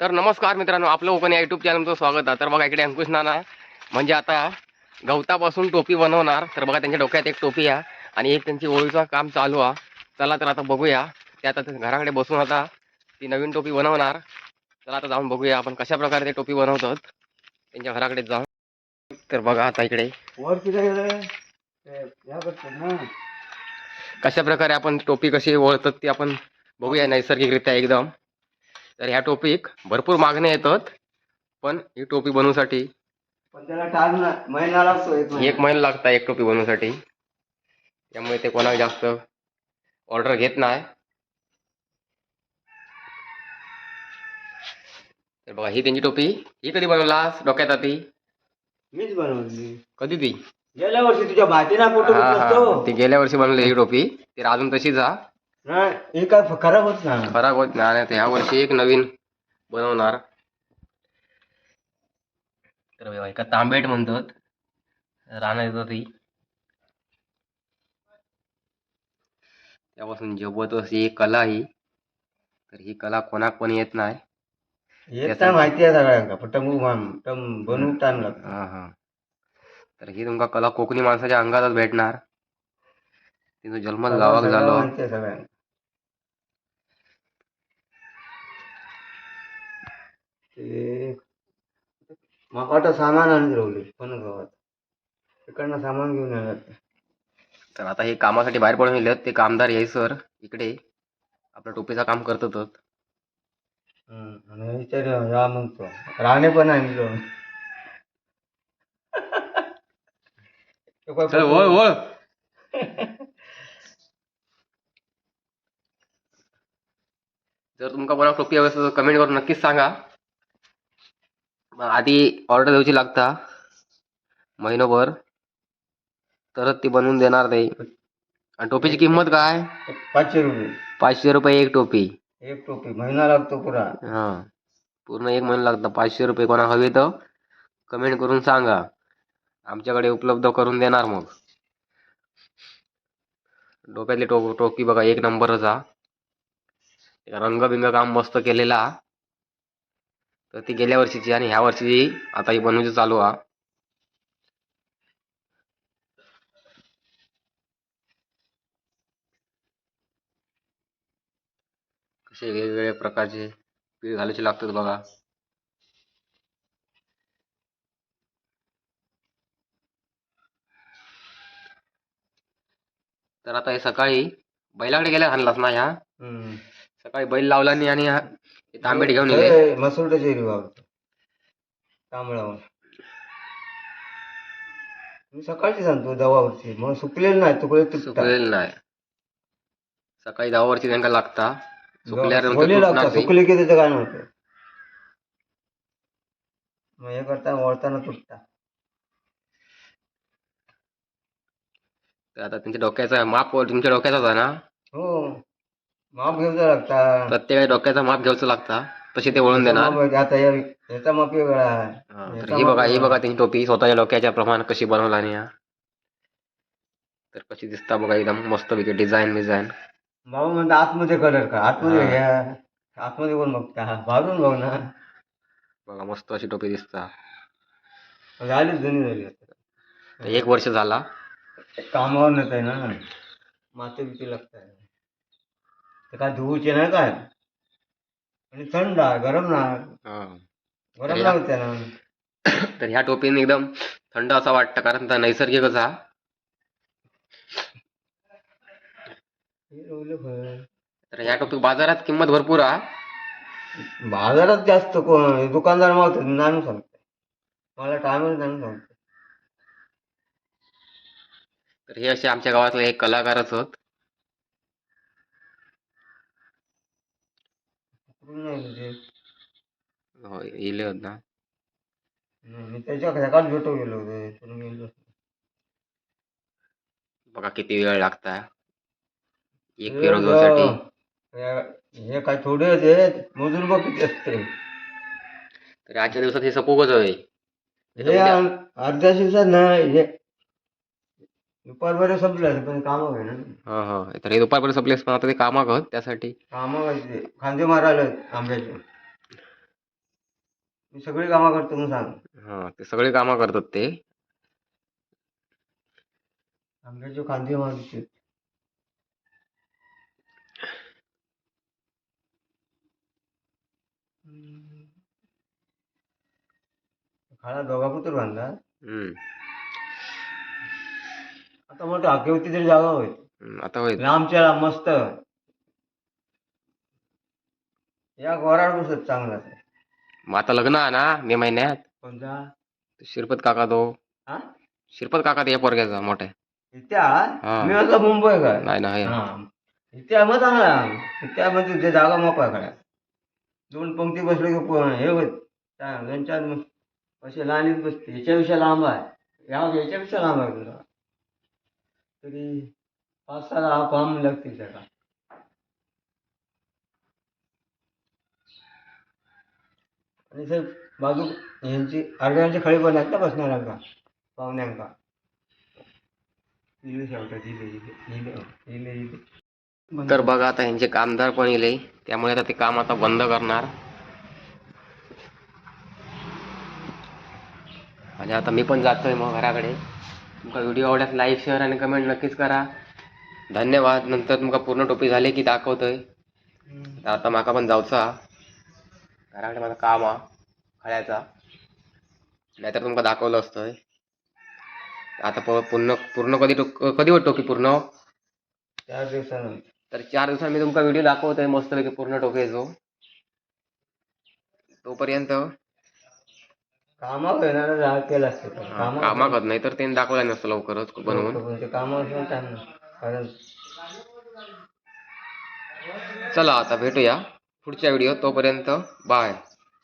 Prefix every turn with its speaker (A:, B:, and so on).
A: तर नमस्कार मित्रांनो आपलं ओपन या युट्यूब चॅनलचं स्वागत आहे. तर बघा इकडे अंकुश नाना म्हणजे आता गवतापासून टोपी बनवणार. तर बघा त्यांच्या डोक्यात एक टोपी आहे आणि एक त्यांची ओळीचं काम चालू आहे. चला तर आता बघूया. ते आता घराकडे बसून आता ती नवीन टोपी बनवणार. चला आता जाऊन बघूया आपण कशा प्रकारे ते टोपी बनवतात. त्यांच्या घराकडे जाऊन. तर बघा आता इकडे. कशा प्रकारे आपण टोपी कशी ओळखतात ती आपण बघूया नैसर्गिकरित्या एकदम. तर ह्या टोपीक भरपूर मागण्या येतात पण ही टोपी बनवण्यासाठी
B: पण त्याला टाइम ना महिना लागतो एक
A: महिना. लागता एक टोपी बनवण्यासाठी. त्यामुळे ते कोणाला जास्त ऑर्डर घेत नाही. तर बघा ही त्यांची टोपी ही कधी बनवलास डोक्यात आती?
B: मीच बनवली.
A: कधी ती?
B: गेल्या वर्षी तुझ्या
A: हा.
B: नसतो
A: ती? गेल्या वर्षी बनवली ही टोपी ती अजून तशीच हा
B: हे काय खराब होत ना
A: खराब होत नाही. आणि ह्या वर्षी एक नवीन बनवणार. तर एका तांबेट म्हणतात. राणा येतात ती त्यापासून अशी एक कला ही तर ही कला कोणाक पण येत नाही.
B: येत माहिती आहे सगळ्यांका पण टमू टाइम लागतो.
A: हा हा. तर ही तुमका कला कोकणी माणसाच्या अंगातच भेटणार. तिथं जन्मच गावाक झालो.
B: सगळ्यांना. ते मग वाटतं सामान आणून राहिली पण गावात? तिकडनं सामान घेऊन येणार.
A: तर आता हे कामासाठी बाहेर पडून गेलेत ते कामदार यायसर इकडे आपलं टोपीचं काम करतातच
B: हम्म. आणि विचार या मग तो. राणे पण आणलो. तो काय
A: चल ओळ ओळ. जर तुमका कोणा टोपी हवी असेल तर कमेंट करून नक्कीच सांगा. आधी ऑर्डर द्यायची लागता. महिनोभर. तरच ती बनवून देणार नाही. आणि टोपीची किंमत काय?
B: पाचशे रुपये.
A: पाचशे रुपये एक टोपी.
B: एक टोपी. महिना लागतो पुरा.
A: हा. पूर्ण एक महिना लागतं. पाचशे रुपये कोणा हवे तर कमेंट करून सांगा. आमच्याकडे उपलब्ध करून देणार मग. डोक्यातली टो टोपी बघा. एक नंबरच. हा रंगबिंग काम मस्त केलेला. तर ती गेल्या वर्षीची आणि ह्या वर्षीची आता ही बनवायची चालू हा. कसे वेगवेगळ्या प्रकारचे पीळ घालायचे लागतात बघा. तर आता हे सकाळी बैलाकडे गेल्या आणलास ना ह्या. सकाळी बैल लावला नाही आणि तांबेट घेऊन गेले.
B: मसुरड्याची हिरवी वावरतो तांबळावर. मी सकाळची सांगतो दवावरची. मग सुकलेलं नाही तुकडे तुटतात.
A: सुकलेलं नाही. सकाळी दहा वर्षी त्यांना लागता.
B: लागतात. सुकली की त्याचं काय नव्हतं? मग हे करता वळताना तुटता.
A: तर आता त्यांच्या डोक्याचा माप तुमच्या डोक्याचाच आहे ना?
B: हो. माप घ्यायचं लागता.
A: प्रत्येकाच्या डोक्याचा माप घ्यायचं लागता. तसे ते वळून देणार.
B: माप आता या- याचा माप वेगळा आहे.
A: हा, तर ही बघा ही. बघा त्यांची टोपी स्वतःच्या डोक्याच्या प्रमाण कशी बनवला आणि हा. तर कशी दिसता बघा एकदम मस्त पैकी डिझाईन बिझाईन.
B: भाऊ म्हणतो आतमध्ये कलर का आतमध्ये
A: हा.
B: घ्या. आतमध्ये कोण बघता? बाहेरून बघ ना.
A: बघा मस्त अशी टोपी दिसता.
B: झाली जुनी झाली आता.
A: तर एक वर्ष झाला.
B: कामावर नेत आहे ना. माती बिती लागत आहे काय धुवूचे नाही काय? आणि थंड आहे गरम नाही.
A: हा.
B: गरम
A: अरे
B: लागते ना.
A: तर ह्या टोपीने एकदम थंड असा वाटतं कारण त्या नैसर्गिकच हा.
B: हे रवलं फळ.
A: तर ह्या टोपी बाजारात किंमत भरपूर हा.
B: बाजारात जास्त कोण दुकानदार मावतो नानू सांगते. मला टायमच नानू सांगते.
A: तर हे असे आमच्या गावातले एक कलाकारच आहेत
B: कुठून नाही म्हणजे
A: हो येले होत ना.
B: मी त्याच्या भेटू गेलो होतो पण गेलो.
A: बघा किती वेळ लागता एक पेरू घेऊसाठी
B: हे- काय थोडे आहेत मजूर बघ किती असते
A: तर आजच्या दिवसात हे हवे
B: हे अन- अर्ध्या दिवसात ना हे दुपारपर्यंत संपलं पण काम आहे ना.
A: हा हा. तर हे दुपारपर्यंत संपलेस पण आता ते कामाक आहेत त्यासाठी.
B: काम खांदे मारायला आंब्याचे. मी सगळी कामं करतो म्हणून सांग
A: हा ते सगळे कामं करतात ते.
B: आंब्याचे कांदे मारते खाला दोघा पुत्र बांधला.
A: हम्म.
B: आता मोठं आकेवती तरी जागा होईल
A: हम्म, आता होईल
B: लांबच्या मस्त. या गोराड बसत चांगला
A: मग आता लग्न आहे ना मे महिन्यात?
B: कोणता?
A: शिरपत काका तो.
B: हा?
A: शिरपत काका ते पोरग्याचा मोठ्या.
B: इत्या
A: हा.
B: मी म्हटलं मुंबई काय
A: नाही ना हे.
B: इत्या मग चांगला इत्या म्हणजे ते जागा मोकळा करा. दोन पंक्ती बसले की पो- हे होत मग असे लहानीत बसते. याच्यापेक्षा लांब आहे. या याच्यापेक्षा लांब आहे. तुला तरी पाच सहा दहा फॉर्म लागतील त्याला आणि सर बाजू यांची अर्ध्यांची खळे पण आहेत ना बसणाऱ्यांका पाहुण्यांका. दिले शेवटा दिले दिले दिले दिले
A: तर बघा आता यांचे कामदार पण येले त्यामुळे आता ते काम आता बंद करणार. आणि आता मी पण जातोय मग घराकडे. तुमका व्हिडिओ आवडल्यास लाईक शेअर आणि कमेंट नक्कीच करा. धन्यवाद. नंतर तुमका पूर्ण टोपी झाले की दाखवतोय. आता माका पण जाऊचा. घराकडे माझं काम हा खळ्याचा. नाहीतर तुमका दाखवलं असतंय. आता पूर्ण पूर्ण कधी टोक कधी होत टोपी पूर्ण?
B: चार दिवसानंतर.
A: तर चार दिवसांनी मी तुमका व्हिडिओ दाखवतोय मस्तपैकी पूर्ण टोकेचो तोपर्यंत
B: कामावर येणारा केला असतो
A: कामाकत नाही तर त्यांनी दाखवलं नसतं लवकरच बनवून.
B: पण ते कामावर पण time नाही. कारण
A: चला आता भेटूया पुढच्या व्हिडिओ तोपर्यंत बाय